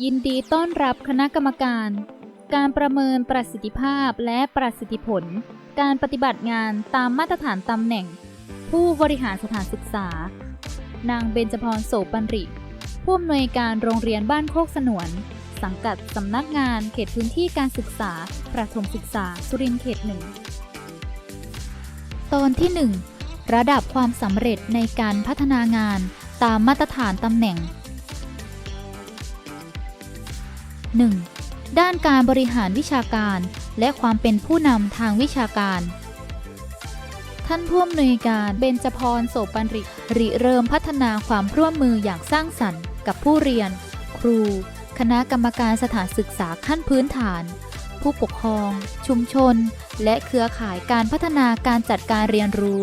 ยินดีต้อนรับคณะกรรมการ การประเมินประสิทธิภาพและประสิทธิผล การปฏิบัติงานตามมาตรฐานตำแหน่ง ผู้บริหารสถานศึกษา นางเบญจพรโสปันริ ผู้อำนวยการโรงเรียนบ้านโคกสนวน สังกัดสำนักงานเขตพื้นที่การศึกษา ประถมศึกษาสุรินทร์เขตหนึ่งตอนที่ 1 ระดับความสำเร็จในการพัฒนางานตามมาตรฐานตำแหน่ง 1. ด้านการบริหารวิชาการ และความเป็นผู้นำทางวิชาการ ท่านผู้อำนวยการเบญจพรโสปันริริเริ่มพัฒนาความร่วมมืออย่างสร้างสรรค์ กับผู้เรียน ครู คณะกรรมการสถานศึกษาขั้นพื้นฐาน ผู้ปกครอง ชุมชน และเครือข่ายการพัฒนาการจัดการเรียนรู้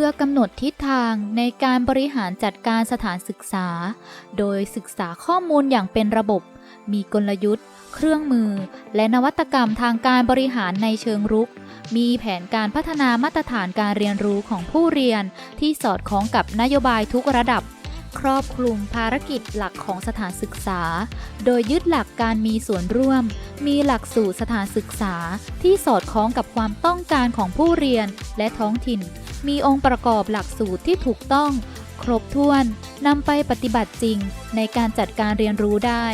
พื่อกำหนดทิศทางในการบริหารจัดการสถานศึกษา โดยศึกษาข้อมูลอย่างเป็นระบบ มีกลยุทธ์ เครื่องมือ และนวัตกรรมทางการบริหารในเชิงรุก มีแผนการพัฒนามาตรฐานการเรียนรู้ของผู้เรียนที่สอดคล้องกับนโยบายทุกระดับ ครอบคลุมภารกิจหลักของสถานศึกษา โดยยึดหลักการมีส่วนร่วม มีหลักสูตรสถานศึกษาที่สอดคล้องกับความต้องการของผู้เรียนและท้องถิ่น มีองค์ประกอบหลักสูตรที่ถูกต้อง ครบถ้วนนำไปปฏิบัติจริงในการจัดการเรียนรู้ได้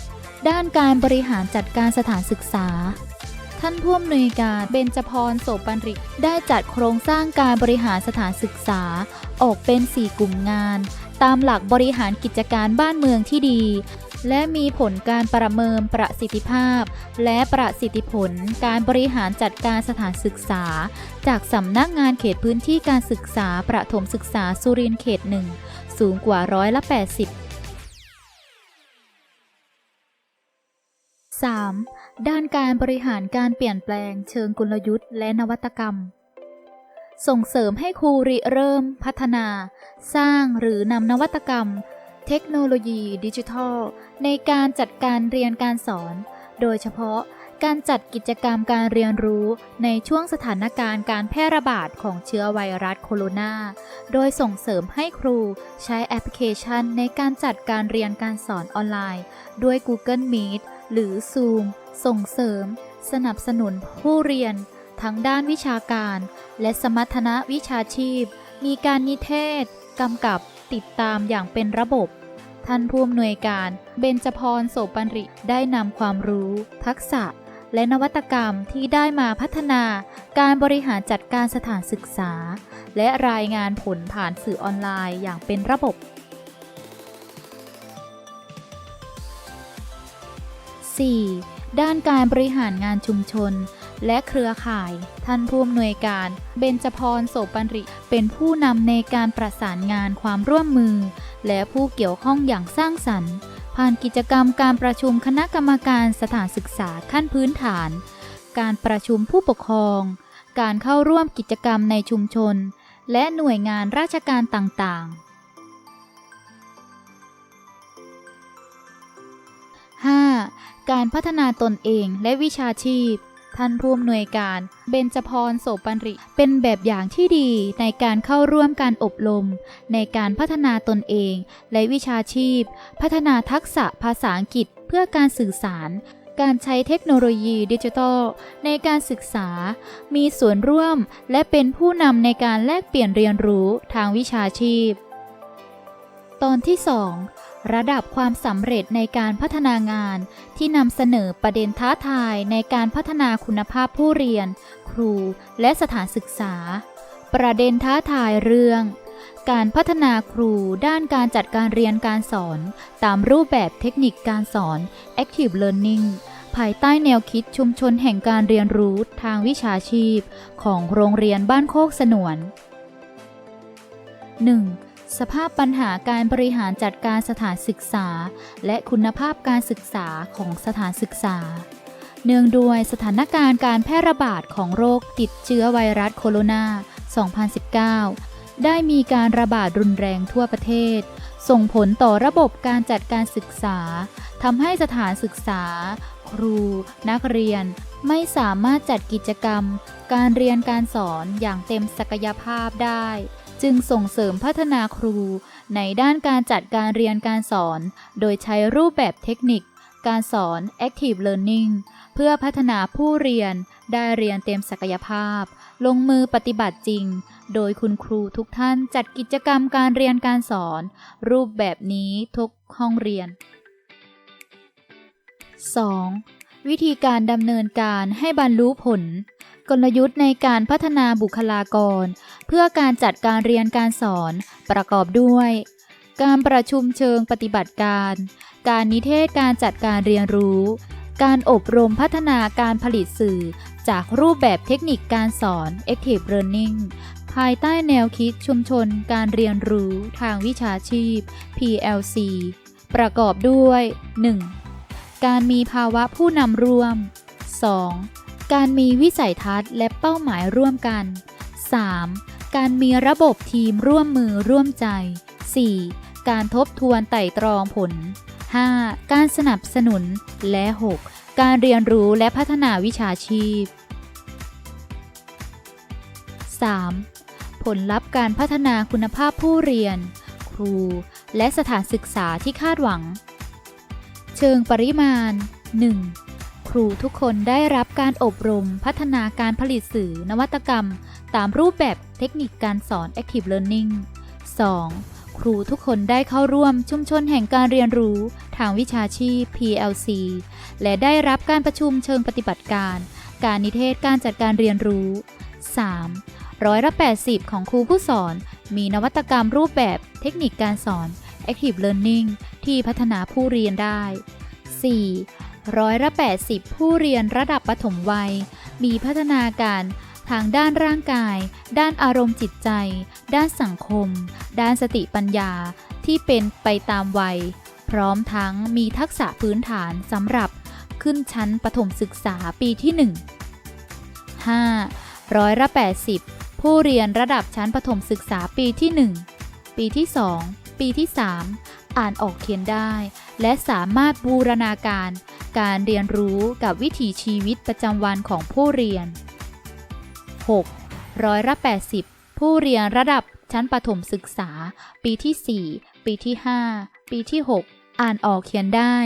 2. ด้านการบริหารจัดการสถานศึกษา ท่านผู้อำนวยการเบญจพรโสปันริกได้จัดโครงสร้างการบริหารสถานศึกษา ออกเป็น 4 กลุ่มงาน ตามหลักบริหารกิจการบ้านเมืองที่ดี และมีผลการประเมินประสิทธิภาพ และประสิทธิผลการบริหารจัดการสถานศึกษา จากสำนักงานเขตพื้นที่การศึกษาประถมศึกษาสุรินทร์เขตหนึ่งสูงกว่าร้อยละ 80 3. ด้านการบริหารการเปลี่ยนแปลงเชิงกลยุทธ์และนวัตกรรม ส่งเสริมให้ครูริเริ่มพัฒนา สร้างหรือนำนวัตกรรม เทคโนโลยีดิจิทัล ในการจัดการเรียนการสอน โดยเฉพาะการจัดกิจกรรมการเรียนรู้ในช่วงสถานการณ์การแพร่ระบาดของเชื้อไวรัสโคโรนา โดยส่งเสริมให้ครูใช้แอปพลิเคชันในการจัดการเรียนการสอนออนไลน์ ด้วย Google Meet หรือ Zoom ส่งเสริม สนับสนุนผู้เรียน ทั้งด้านวิชาการ และสมรรถนะวิชาชีพ มีการนิเทศ กำกับติดตามอย่างเป็นระบบ ท่านผู้อำนวยการเบญจพรโสปันริได้นำความรู้ ทักษะ และนวัตกรรมที่ได้มาพัฒนา การบริหารจัดการสถานศึกษา และรายงานผลผ่านสื่อออนไลน์อย่างเป็นระบบ 4. ด้านการบริหารงานชุมชน และเครือข่าย ท่านผู้อำนวยการเบญจพรโสปันริ เป็นผู้นำในการประสานงานความร่วมมือ และผู้เกี่ยวข้องอย่างสร้างสรรค์ ผ่านกิจกรรมการประชุมคณะกรรมการสถานศึกษาขั้นพื้นฐาน การประชุมผู้ปกครอง การเข้าร่วมกิจกรรมในชุมชน และหน่วยงานราชการต่างๆ 5. การพัฒนาตนเองและวิชาชีพ ท่านผู้อำนวยการ เบญจพรโสปันริ เป็นแบบอย่างที่ดีในการเข้าร่วมการอบรม ในการพัฒนาตนเอง และวิชาชีพ พัฒนาทักษะภาษาอังกฤษเพื่อการสื่อสาร การใช้เทคโนโลยีดิจิทัล ในการศึกษา มีส่วนร่วมและเป็นผู้นำในการแลกเปลี่ยนเรียนรู้ทางวิชาชีพ ตอนที่ 2 ระดับความสำเร็จในการพัฒนางาน ที่นำเสนอประเด็นท้าทายในการพัฒนาคุณภาพผู้เรียน ครู และสถานศึกษา ประเด็นท้าทายเรื่อง การพัฒนาครูด้านการจัดการเรียนการสอน ตามรูปแบบเทคนิคการสอน Active Learning ภายใต้แนวคิดชุมชนแห่งการเรียนรู้ทางวิชาชีพ ของโรงเรียนบ้านโคกสนวน 1. สภาพปัญหาการบริหารจัดการสถานศึกษา และคุณภาพการศึกษาของสถานศึกษา เนื่องด้วยสถานการณ์การแพร่ระบาดของโรคติดเชื้อไวรัสโคโรนา 2019 ได้มีการระบาดรุนแรงทั่วประเทศ ส่งผลต่อระบบการจัดการศึกษาทำให้สถานศึกษา ครู นักเรียน ไม่สามารถจัดกิจกรรม การเรียนการสอนอย่างเต็มศักยภาพได้ จึงส่งเสริมพัฒนาครู ในด้านการจัดการเรียนการสอน โดยใช้รูปแบบเทคนิค การสอน active learning เพื่อพัฒนาผู้เรียนได้เรียนเต็มศักยภาพ ลงมือปฏิบัติจริง โดยคุณครูทุกท่านจัดกิจกรรมการเรียนการสอน รูปแบบนี้ทุกห้องเรียน 2. วิธีการดำเนินการให้บรรลุผล กลยุทธ์ในการพัฒนาบุคลากร เพื่อการจัดการเรียนการสอนประกอบด้วย การประชุมเชิงปฏิบัติการ การนิเทศการจัดการเรียนรู้ การอบรมพัฒนาการผลิตสื่อ จากรูปแบบเทคนิคการสอน Active Learning ภายใต้แนวคิดชุมชนการเรียนรู้ทางวิชาชีพ PLC ประกอบด้วย 1. การมีภาวะผู้นำร่วม 2. การมีวิสัยทัศน์และเป้าหมายร่วมกัน 3. การมีระบบทีมร่วมมือร่วมใจ 4. การทบทวนไต่ตรองผล 5. การสนับสนุน และ 6. การเรียนรู้และพัฒนาวิชาชีพ 3. ผลลัพธ์การพัฒนาคุณภาพผู้เรียน ครู และสถานศึกษาที่คาดหวัง เชิงปริมาณ 1. ครูทุกคนได้รับการอบรมพัฒนาการผลิตสื่อนวัตกรรม ตามรูปแบบเทคนิคการสอน Active Learning 2. ครูทุกคนได้เข้าร่วมชุมชนแห่งการเรียนรู้ทางวิชาชีพ PLC และได้รับการประชุมเชิงปฏิบัติการ การนิเทศการจัดการเรียนรู้ 3. ร้อยละ80 ของครูผู้สอน มีนวัตกรรมรูปแบบเทคนิคการสอน Active Learning ที่พัฒนาผู้เรียนได้ 4. ร้อยละ 80 ผู้เรียนระดับปฐมวัย มีพัฒนาการทางด้านร่างกาย ด้านอารมณ์จิตใจ ด้านสังคม ด้านสติปัญญาที่เป็นไปตามวัย พร้อมทั้งมีทักษะพื้นฐานสำหรับขึ้นชั้นประถมศึกษาปีที่ 1 5. ร้อยละ 80 ผู้เรียนระดับชั้นประถมศึกษาปีที่ 1 ปีที่ 2 ปีที่ 3 อ่านออกเขียนได้ และสามารถบูรณาการ การเรียนรู้กับวิถีชีวิตประจำวันของผู้เรียน 6. ร้อยละ80 ผู้เรียนระดับชั้นประถมศึกษา ปีที่ 4 ปีที่ 5 ปีที่ 6 อ่านออกเขียนได้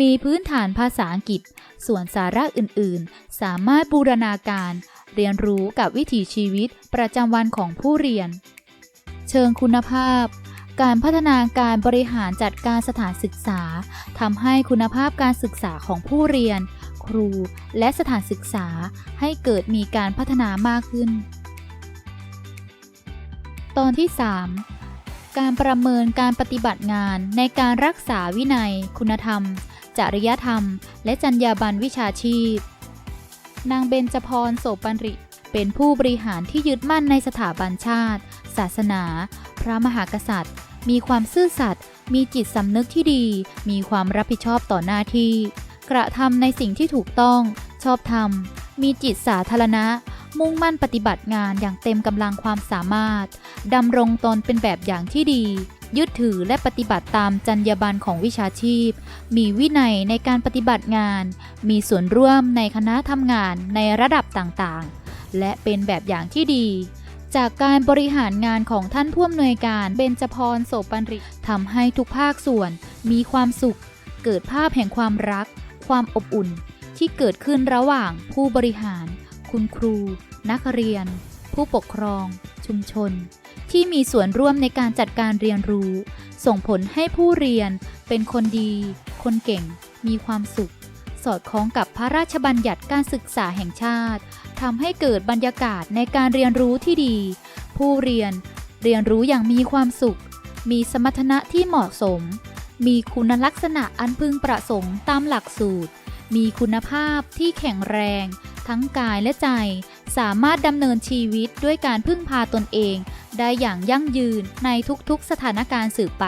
มีพื้นฐานภาษาอังกฤษ ส่วนสาระอื่น ๆ สามารถบูรณาการ เรียนรู้กับวิถีชีวิตประจำวันของผู้เรียน เชิงคุณภาพ การพัฒนาการบริหารจัดการสถานศึกษาทำให้คุณภาพการศึกษาของผู้เรียน ครู และสถานศึกษาให้เกิดมีการพัฒนามากขึ้น ตอนที่ 3 การประเมินการปฏิบัติงานในการรักษาวินัย คุณธรรม จริยธรรม และจรรยาบรรณวิชาชีพ นางเบญจพรโสปันริเป็นผู้บริหารที่ยึดมั่นในสถาบันชาติ ศาสนา พระมหากษัตริย์ มีความซื่อสัตย์มีจิตสำนึกที่ดี มีความรับผิดชอบต่อหน้าที่ กระทำในสิ่งที่ถูกต้อง ชอบธรรม มีจิตสาธารณะ มุ่งมั่นปฏิบัติงานอย่างเต็มกำลังความสามารถดำรงตนเป็นแบบอย่างที่ดี ยึดถือและปฏิบัติตามจรรยาบรรณของวิชาชีพ มีวินัยในการปฏิบัติงาน มีส่วนร่วมในคณะทำงานในระดับต่างๆ และเป็นแบบอย่างที่ดี จากการบริหารงานของท่านผู้อำนวยการเบญจพรโสปันริทำให้ทุกภาคส่วนมีความสุข เกิดภาพแห่งความรัก ความอบอุ่น ที่เกิดขึ้นระหว่างผู้บริหาร คุณครู นักเรียน ผู้ปกครอง ชุมชน ที่มีส่วนร่วมในการจัดการเรียนรู้ ส่งผลให้ผู้เรียนเป็นคนดี คนเก่ง มีความสุข สอดคล้องกับพระราชบัญญัติการศึกษาแห่งชาติทำให้เกิดบรรยากาศในการเรียนรู้ที่ดี ผู้เรียนเรียนรู้อย่างมีความสุข มีสมรรถนะที่เหมาะสม มีคุณลักษณะอันพึงประสงค์ตามหลักสูตร มีคุณภาพที่แข็งแรง ทั้งกายและใจ สามารถดำเนินชีวิตด้วยการพึ่งพาตนเอง ได้อย่างยั่งยืนในทุกๆสถานการณ์สืบไป